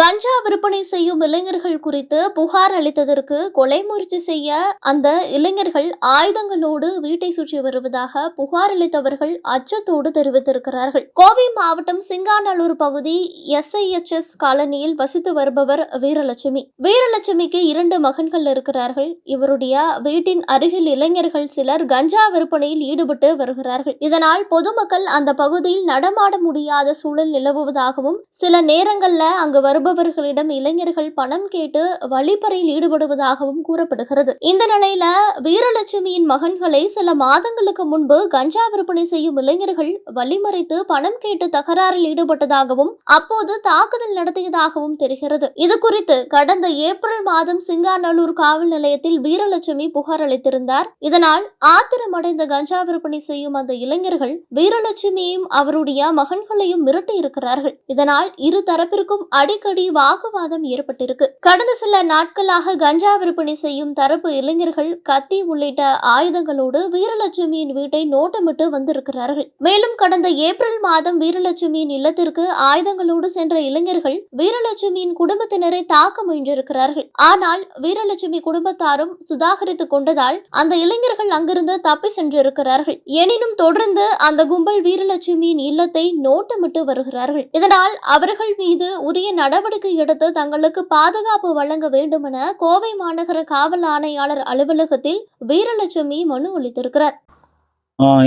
கஞ்சா விற்பனை செய்யும் இளைஞர்கள் குறித்து புகார் அளித்ததற்கு கொலை முயற்சி செய்ய அந்த இளைஞர்கள் ஆயுதங்களோடு வீட்டை சுற்றி வருவதாக புகார் அளித்தவர்கள் அச்சத்தோடு தெரிவித்திருக்கிறார்கள். கோவை மாவட்டம் சிங்காநல்லூர் பகுதி எஸ்ஐஎச்எஸ் காலனியில் வசித்து வருபவர் வீரலட்சுமி. வீரலட்சுமிக்கு இரண்டு மகன்கள் இருக்கிறார்கள். இவருடைய வீட்டின் அருகில் இளைஞர்கள் சிலர் கஞ்சா விற்பனையில் ஈடுபட்டு வருகிறார்கள். இதனால் பொதுமக்கள் அந்த பகுதியில் நடமாட முடியாத சூழல் நிலவுவதாகவும் சில நேரங்களில் அங்கு வருபவர்களிடம் இளைஞர்கள் பணம் கேட்டு வழிப்பறையில் ஈடுபடுவதாகவும் கூறப்படுகிறது. இந்த நிலையில வீரலட்சுமியின் மகன்களை சில மாதங்களுக்கு முன்பு கஞ்சா விற்பனை செய்யும் இளைஞர்கள் வழிமறைத்து பணம் கேட்டு தகராறில் ஈடுபட்டதாகவும் அப்போது தாக்குதல் நடத்தியதாகவும் தெரிகிறது. இது குறித்து கடந்த ஏப்ரல் மாதம் சிங்காநல்லூர் காவல் நிலையத்தில் வீரலட்சுமி புகார் அளித்திருந்தார். இதனால் ஆத்திரமடைந்த கஞ்சா விற்பனை செய்யும் அந்த இளைஞர்கள் வீரலட்சுமியையும் அவருடைய மகன்களையும் மிரட்டி இருக்கிறார்கள் இதனால் இரு தரப்பிற்கும் அடிக்கடி வாக்குவாதம் ஏற்பட்டிருக்கு. கடந்த சில நாட்களாக கஞ்சா விற்பனை செய்யும் தரப்பு இளைஞர்கள் கத்தி உள்ளிட்ட ஆயுதங்களோடு வீரலட்சுமியின் வீட்டை நோட்டமிட்டு வந்திருக்கிறார்கள். மேலும் கடந்த ஏப்ரல் மாதம் வீரலட்சுமியின் இல்லத்திற்கு ஆயுதங்களோடு சென்ற இளைஞர்கள் வீரலட்சுமியின் குடும்பத்தினரை தாக்க முயன்றிருக்கிறார்கள். ஆனால் வீரலட்சுமி குடும்பத்தாரும் சுதாகரித்துக் கொண்டதால் அந்த இளைஞர்கள் அங்கிருந்து தப்பி சென்றிருக்கிறார்கள். எனினும் தொடர்ந்து அந்த கும்பல் வீரலட்சுமியின் இல்லத்தை நோட்டமிட்டு வருகிறார்கள். இதனால் அவர்கள் மீது உரிய நடவடிக்கை எடுத்து தங்களுக்கு பாதுகாப்பு வழங்க வேண்டுமென கோவை மாநகர காவல் ஆணையாளர் அலுவலகத்தில் வீரலட்சுமி மனு அளித்திருக்கிறார்.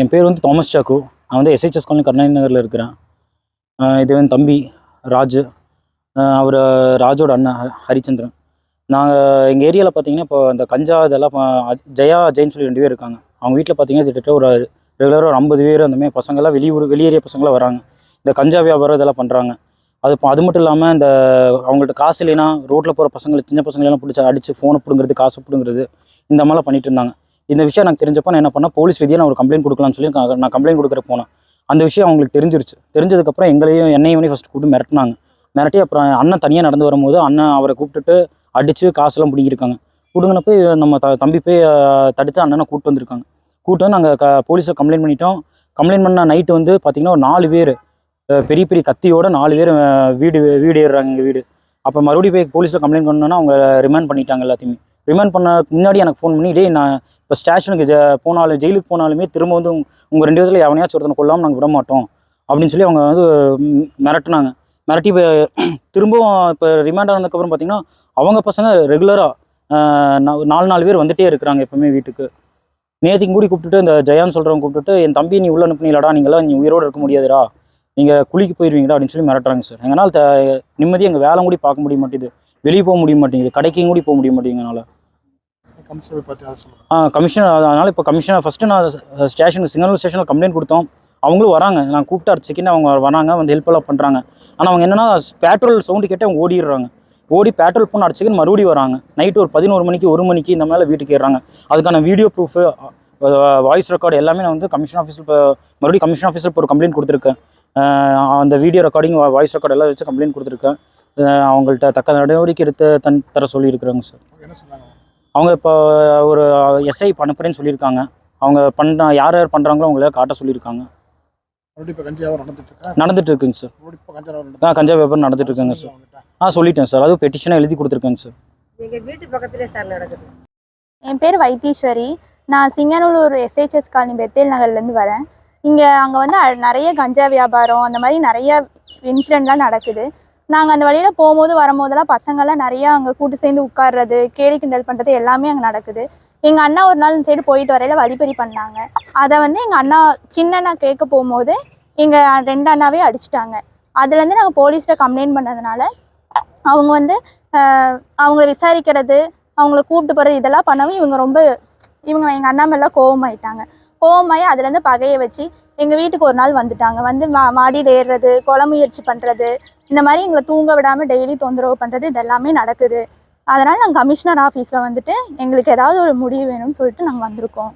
என் பேர் வந்து தாமஸ் சாக்கு. நான் வந்து எஸ்ஹெச்எஸ் காலனி கருணாநிதி நகரில் இருக்கிறேன். இது வந்து தம்பி ராஜு. அவர் ராஜோட அண்ணன் ஹரிச்சந்திரன். நாங்கள் எங்கள் ஏரியாவில் பார்த்தீங்கன்னா இப்போ அந்த கஞ்சா இதெல்லாம் ஜெயா ஜெயின் சொல்லி ரெண்டு பேர் இருக்காங்க. அவங்க வீட்டில் பார்த்தீங்கன்னா கிட்டத்தட்ட ஒரு ரெகுலராக ஒரு ஐம்பது பேர் அந்தமாதிரி பசங்கள்லாம் வெளியூர் வெளியேறிய பசங்களாம் வராங்க. இந்த கஞ்சா வியாபாரம் இதெல்லாம் பண்ணுறாங்க அது இப்போ அது மட்டும் இல்லாமல் இந்த அவங்கள்ட்ட காசு இல்லைன்னா ரோட்டில் போகிற பசங்களை சின்ன பசங்களெல்லாம் பிடிச்சி அடித்து ஃபோனை பிடுங்கிறது காசு பிடுங்கிறது இந்த மாதிரிலாம் பண்ணிட்டு இருந்தாங்க. இந்த விஷயம் எனக்கு தெரிஞ்சப்போ நான் என்ன பண்ணேன் போலீஸ் ரீதியாக நான் ஒரு கம்ப்ளைண்ட் கொடுக்கலாம்னு சொல்லி நான் நான் கம்ப்ளைண்ட் கொடுக்குற போனேன். அந்த விஷயம் அவங்களுக்கு தெரிஞ்சிருச்சு. தெரிஞ்சதுக்கப்புறம் எங்களையும் என்னையும் ஃபஸ்ட் கூப்பிட்டு மிரட்டினாங்க. மிரட்டி அப்புறம் அண்ணன் தனியாக நடந்து வரும்போது அண்ணன் அவரை கூப்பிட்டுட்டு அடித்து காசெல்லாம் பிடிங்கிருக்காங்க போய் நம்ம த தம்பி போய் தடுத்து அண்ணனை கூப்பிட்டு வந்திருக்காங்க. கூப்பிட்டு வந்து நாங்கள் க போலீஸில் கம்ப்ளைண்ட் பண்ணிட்டோம். கம்ப்ளைண்ட் பண்ண நைட்டு வந்து பார்த்திங்கன்னா ஒரு நாலு பேர். பெரிய பெரிய கத்தியோட நாலு பேர் வீடு வீடு ஏறுறாங்க எங்கள் வீடு. அப்போ மறுபடியும் போய் போலீஸில் கம்ப்ளைண்ட் பண்ணோன்னா அவங்க ரிமாண்ட் பண்ணிட்டாங்க எல்லாத்தையுமே. ரிமாண்ட் பண்ண முன்னாடி எனக்கு ஃபோன் பண்ணி டேய் நான் இப்போ ஸ்டேஷனுக்கு ஜ போனாலும் ஜெயிலுக்கு போனாலுமே திரும்ப வந்து உங்கள் ரெண்டு விதத்தில் எவனையாச்சும் ஒருத்தனை கொல்லாமல் நாங்கள் விட மாட்டோம் அப்படின்னு சொல்லி அவங்க வந்து மிரட்டினாங்க. மிரட்டி திரும்பவும் இப்போ ரிமாண்ட் ஆனதுக்கப்புறம் பார்த்தீங்கன்னா அவங்க பசங்க ரெகுலராக நாலு நாலு பேர் வந்துகிட்டே இருக்கிறாங்க எப்பவுமே வீட்டுக்கு. நேற்றுக்கு கூடி கூப்பிட்டுட்டு இந்த ஜெயான்னு சொல்கிறவங்க கூப்பிட்டுட்டு என் தம்பி நீ உள்ள அனுப்புனீங்களாடா நீங்களாம் நீ உயிரோடு இருக்க முடியாதுடா. நீங்கள் குளிக்கு போயிடுவீங்கடா அப்படின்னு சொல்லி மிரட்டுறாங்க சார். எங்களால் த நிம்மதி எங்கள் வேலை கூட பார்க்க முடிய மாட்டேங்குது. வெளியே போக முடிய மாட்டேங்குது. கடைக்கும் கூட போக முடிய மாட்டேங்குது எங்களால். கமிஷனர் பற்றி அதை சொல்லுங்கள் ஆ கமிஷனர் அதனால் இப்போ கமிஷனர் ஃபஸ்ட்டு நான் ஸ்டேஷனுக்கு சிங்கனூர் ஸ்டேஷனில் கம்ப்ளைண்ட் கொடுத்தோம். அவங்களும் வராங்க. நான் கூப்பிட்டு செகண்ட் அவங்க வராங்க வந்து ஹெல்ப் எல்லாம் பண்ணுறாங்க ஆனால் அவங்க என்னன்னா பெட்ரோல் சவுண்டு கேட்டு அவங்க ஓடிடுறாங்க. ஓடி பெட்ரோல் பண்ண அடுத்த செகண்ட் மறுபடியும் வராங்க. நைட்டு ஒரு பதினோரு மணிக்கு ஒரு மணிக்கு இந்த மேலே வீட்டுக்கு ஏறுறாங்க. அதுக்கான வீடியோ ப்ரூஃபு வாய்ஸ் ரெக்கார்டு எல்லாமே நான் வந்து கமிஷன் ஆஃபீஸில் இப்போ மறுபடியும் கமிஷன் ஆஃபீஸில் இப்போ ஒரு கம்ப்ளைண்ட் கொடுத்துருக்கேன். அந்த வீடியோ ரெக்கார்டிங் வாய்ஸ் ரெக்கார்டு எல்லாம் வச்சு கம்ப்ளைண்ட் கொடுத்துருக்கேன். அவங்கள்ட்ட தக்க நடவடிக்கை எடுத்து தன் தர சொல்லியிருக்கிறாங்க சார். அவங்க என்ன சொன்னாங்க? அவங்க இப்போ ஒரு எஸ்ஐ அனுப்புறேன்னு சொல்லியிருக்காங்க. அவங்க பண்ண யார் யார் பண்ணுறாங்களோ அவங்கள காட்ட சொல்லியிருக்காங்க. நடந்துட்டு இருக்கா? நடந்துட்டு இருக்குங்க சார். ஆ கஞ்சா வியாபாரம் நடந்துட்டு இருக்குங்க சார். ஆ சொல்லிட்டேன் சார். அதுவும் பெட்டிஷனாக எழுதி கொடுத்துருக்கேங்க சார். எங்க வீட்டு பக்கத்திலே சார் நடக்குது. என் பேர் வைத்தீஸ்வரி. நான் சிங்கனூர் எஸ்ஹெச்எஸ் காலனி பெத்தேல் நகர்லேருந்து வரேன். இங்கே அங்கே வந்து அ- நிறைய கஞ்சா வியாபாரம் அந்த மாதிரி நிறைய இன்சிடெண்ட்லாம் நடக்குது. நாங்கள் அந்த வழியில் போகும்போது வரும்போதெல்லாம் பசங்கள்லாம் நிறையா அங்கே கூட்டு சேர்ந்து உட்கார்றது கேலி கிண்டல் பண்ணுறது எல்லாமே அங்கே நடக்குது. எங்கள் அண்ணா ஒரு நாள் இந்த சைடு போயிட்டு வரையில வழிபறி பண்ணாங்க. அதை வந்து எங்கள் அண்ணா சின்ன அண்ணா கேட்க போகும்போது எங்கள் ரெண்டு அண்ணாவே அடிச்சிட்டாங்க. அதுலேருந்து நாங்கள் போலீஸில் கம்ப்ளைண்ட் பண்ணதுனால அவங்க வந்து அவங்கள விசாரிக்கிறது அவங்கள கூப்பிட்டு போகிறது இதெல்லாம் பண்ணவும் இவங்க ரொம்ப இவங்க எங்கள் அண்ணா மேலாம் கோவமாயிட்டாங்க. கோவமாயி அதுலேருந்து பகையை வச்சு எங்கள் வீட்டுக்கு ஒரு நாள் வந்துட்டாங்க. வந்து மா மாடியில் ஏறுறது கொலை முயற்சி பண்ணுறது இந்த மாதிரி எங்களை தூங்க விடாமல் டெய்லி தொந்தரவு பண்ணுறது இது எல்லாமே நடக்குது. அதனால் நாங்கள் கமிஷனர் ஆஃபீஸில் வந்துட்டு எங்களுக்கு ஏதாவது ஒரு முடிவு வேணும்னு சொல்லிட்டு நாங்கள் வந்திருக்கோம்.